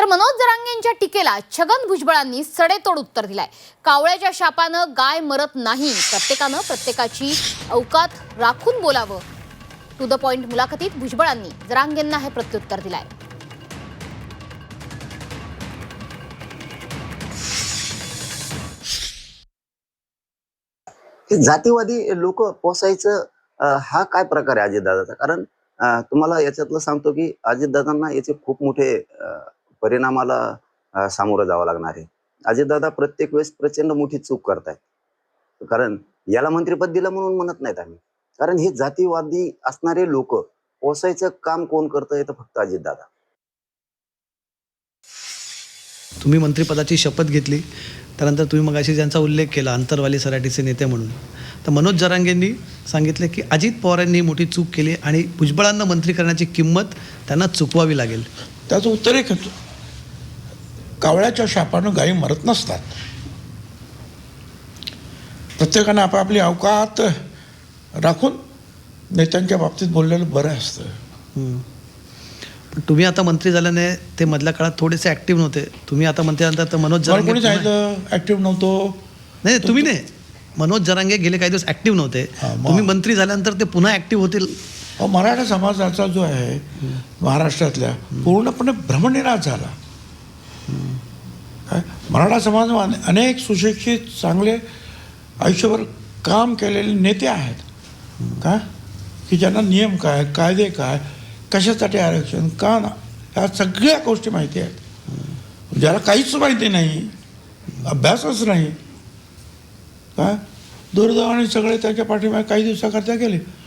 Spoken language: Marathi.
तर मनोज जरांगेंच्या टीकेला छगन भुजबळांनी सडेतोड उत्तर दिलाय. कावळ्याच्या शापानं गाय मरत नाही. प्रत्येकानं प्रत्येकाची अवकात राखून बोलावं. टू द पॉइंट मुलाखतीत भुजबळांनी जरांगेंना हे प्रत्युत्तर दिलाय. जातीवादी लोक पोसायचं हा काय प्रकार आहे अजितदादाचा? कारण तुम्हाला याच्यातलं सांगतो की अजितदादांना याचे खूप मोठे परिणामाला सामोरं जावं लागणार आहे. अजितदादा प्रत्येक वेळेस प्रचंड मोठी चूक करतायत. कारण याला मंत्रिपद दिलं म्हणून म्हणत नाहीत आम्ही. कारण हे जातीवादी असणारे लोक पोसायचं काम कोण करतं हे तर फक्त अजितदादा. तुम्ही मंत्रिपदाची शपथ घेतली त्यानंतर तुम्ही मग अशी ज्यांचा उल्लेख केला अंतरवाली सराटीचे नेते म्हणून. तर मनोज जरांगेंनी सांगितले की अजित पवारांनी मोठी चूक केली आणि भुजबळांना मंत्री करण्याची किंमत त्यांना चुकवावी लागेल. त्याचं उत्तर एक होतं. कावळ्याच्या शापानं गायी मरत नसतात. प्रत्येकानं आपापली अवकात राखून नेत्यांच्या बाबतीत बोललेलं बरं असतं. पण तुम्ही आता मंत्री झाल्याने ते मधल्या काळात थोडेसे ॲक्टिव्ह नव्हते. तुम्ही आता मंत्री झाल्यानंतर तर मनोज कोणी सांगितलं ॲक्टिव्ह नव्हतो? नाही तुम्ही नाही. मनोज जरांगे गेले काही दिवस ॲक्टिव्ह नव्हते. तुम्ही मंत्री झाल्यानंतर ते पुन्हा ॲक्टिव्ह होतील. मराठा समाजाचा जो आहे महाराष्ट्रातल्या पूर्णपणे भ्रमनिराश झाला. काय मराठा समाजामध्ये अनेक सुशिक्षित चांगले आयुष्यभर काम केलेले नेते आहेत. का? की ज्यांना नियम काय कायदे काय कशासाठी आरक्षण का ना? ह्या सगळ्या गोष्टी माहिती आहेत. ज्याला काहीच माहिती नाही अभ्यासच नाही. काय दुर्दैवाने सगळे त्याच्या पाठीमागे काही दिवसाकरता गेले.